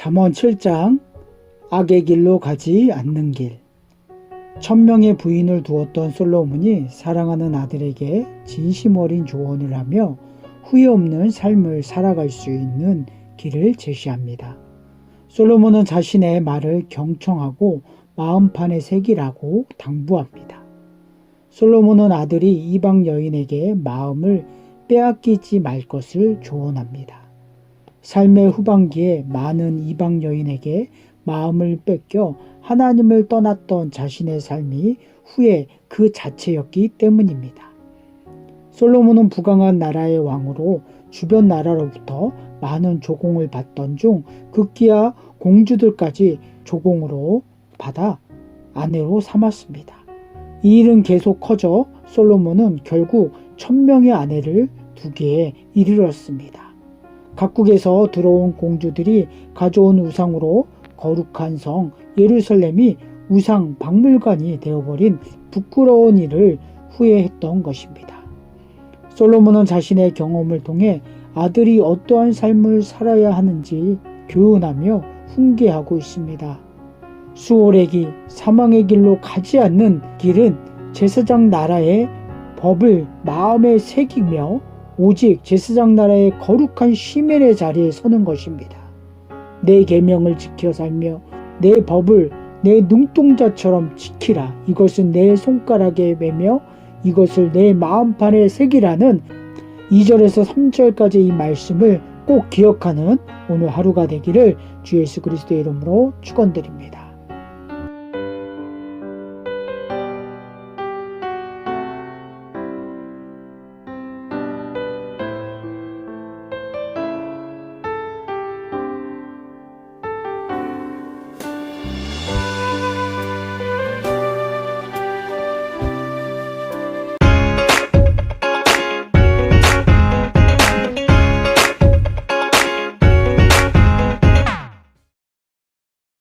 잠언 7장 악의 길로 가지 않는 길 천명의 부인을 두었던 솔로몬이 사랑하는 아들에게 진심 어린 조언을 하며 후회 없는 삶을 살아갈 수 있는 길을 제시합니다. 솔로몬은 자신의 말을 경청하고 마음판에 새기라고 당부합니다. 솔로몬은 아들이 이방 여인에게 마음을 빼앗기지 말 것을 조언합니다. 삶의 후반기에 많은 이방 여인에게 마음을 뺏겨 하나님을 떠났던 자신의 삶이 후에 그 자체였기 때문입니다. 솔로몬은 부강한 나라의 왕으로 주변 나라로부터 많은 조공을 받던 중 극기야 공주들까지 조공으로 받아 아내로 삼았습니다. 이 일은 계속 커져 솔로몬은 결국 천명의 아내를 두 개에 이르렀습니다. 각국에서 들어온 공주들이 가져온 우상으로 거룩한 성 예루살렘이 우상 박물관이 되어버린 부끄러운 일을 후회했던 것입니다. 솔로몬은 자신의 경험을 통해 아들이 어떠한 삶을 살아야 하는지 교훈하며 훈계하고 있습니다. 수월의 길, 사망의 길로 가지 않는 길은 제사장 나라의 법을 마음에 새기며 오직 제사장 나라의 거룩한 시민의 자리에 서는 것입니다. 내 계명을 지켜 살며 내 법을 내 눈동자처럼 지키라. 이것은 내 손가락에 매며 이것을 내 마음판에 새기라는 2절에서 3절까지 이 말씀을 꼭 기억하는 오늘 하루가 되기를 주 예수 그리스도의 이름으로 축원드립니다.